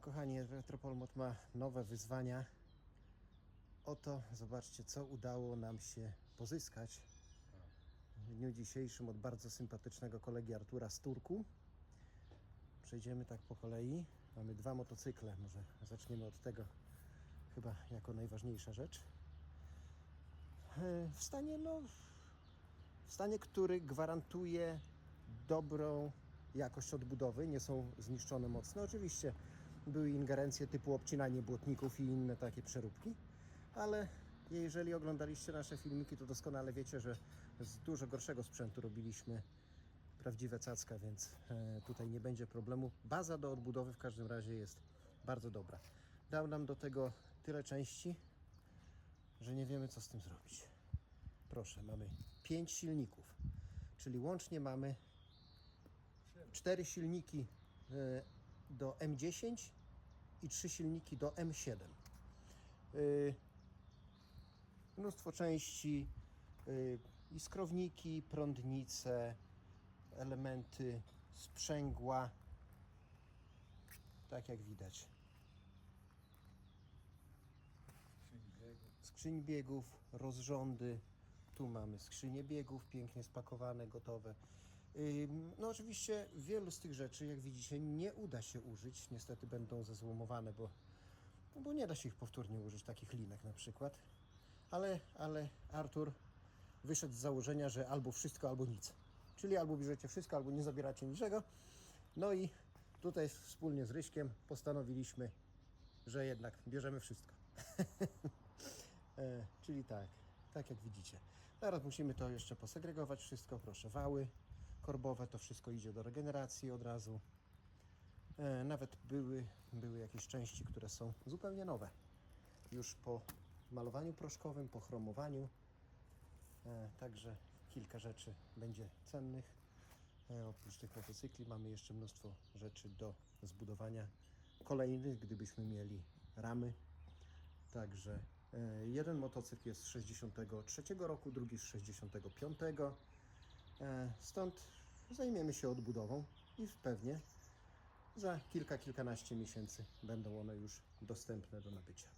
No kochani, Retropolmot ma nowe wyzwania. Oto zobaczcie, co udało nam się pozyskać w dniu dzisiejszym od bardzo sympatycznego kolegi Artura z Turku. Przejdziemy tak po kolei. Mamy dwa motocykle, może zaczniemy od tego, chyba jako najważniejsza rzecz. E, W stanie, no, w stanie, który gwarantuje dobrą jakość odbudowy, nie są zniszczone mocno. Oczywiście były ingerencje typu obcinanie błotników i inne takie przeróbki, ale jeżeli oglądaliście nasze filmiki, to doskonale wiecie, że z dużo gorszego sprzętu robiliśmy prawdziwe cacka, więc e, tutaj nie będzie problemu. Baza do odbudowy w każdym razie jest bardzo dobra. Dał nam do tego tyle części, że nie wiemy co z tym zrobić. Proszę, mamy 5 silników, czyli łącznie mamy cztery silniki e, do M10 i trzy silniki do M7. Y, Mnóstwo części, y, i skrowniki, prądnice, elementy sprzęgła, tak jak widać. Skrzyń biegów, rozrządy. Tu mamy skrzynie biegów, pięknie spakowane, gotowe. No oczywiście wielu z tych rzeczy, jak widzicie, nie uda się użyć. Niestety będą zezłomowane, bo, no bo nie da się ich powtórnie użyć, takich linek na przykład. Ale, ale Artur wyszedł z założenia, że albo wszystko, albo nic. Czyli albo bierzecie wszystko, albo nie zabieracie niczego. No i tutaj wspólnie z Ryśkiem postanowiliśmy, że jednak bierzemy wszystko. E, czyli tak, tak jak widzicie. Teraz musimy to jeszcze posegregować wszystko. Proszę, wały korbowe, to wszystko idzie do regeneracji od razu. E, nawet były, były jakieś części, które są zupełnie nowe. Już po malowaniu proszkowym, po chromowaniu. E, także kilka rzeczy będzie cennych. E, oprócz tych motocykli mamy jeszcze mnóstwo rzeczy do zbudowania kolejnych, gdybyśmy mieli ramy. Także jeden motocykl jest z 63 roku, drugi z 65. E, Stąd zajmiemy się odbudową i pewnie za kilka, kilkanaście miesięcy będą one już dostępne do nabycia.